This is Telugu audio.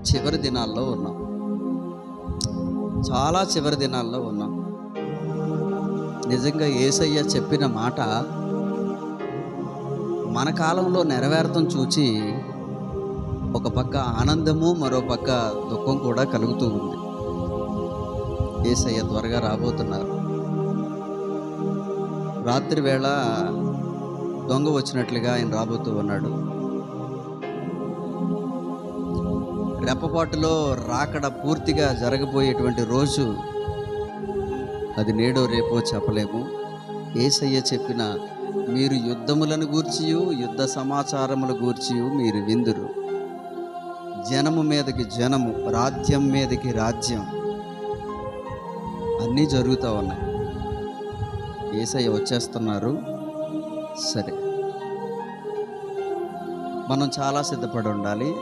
చివరి దినాల్లో ఉన్నాం. చాలా చివరి దినాల్లో ఉన్నాం. నిజంగా ఏసయ్య చెప్పిన మాట మన కాలంలో నెరవేరతం చూచి ఒక పక్క ఆనందము మరో పక్క దుఃఖం కూడా కలుగుతూ ఉంది. ఏసయ్య త్వరగా రాబోతున్నారు. రాత్రి వేళ దొంగ వచ్చినట్లుగా ఆయన రాబోతూ ఉన్నాడు. రెప్పపాటులో రాకడ పూర్తిగా జరగబోయేటువంటి రోజు అది నేడో రేపో చెప్పలేము. ఏసయ్య చెప్పిన మీరు యుద్ధములను గూర్చియు యుద్ధ సమాచారముల గూర్చియు మీరు విందురు. జనము మీదకి జనము రాజ్యం మీదకి రాజ్యం. అన్నీ జరుగుతూ ఉన్నాయి. ఏసయ్య వచ్చేస్తున్నారు. సరే. మనం చాలా సిద్ధపడి ఉండాలి.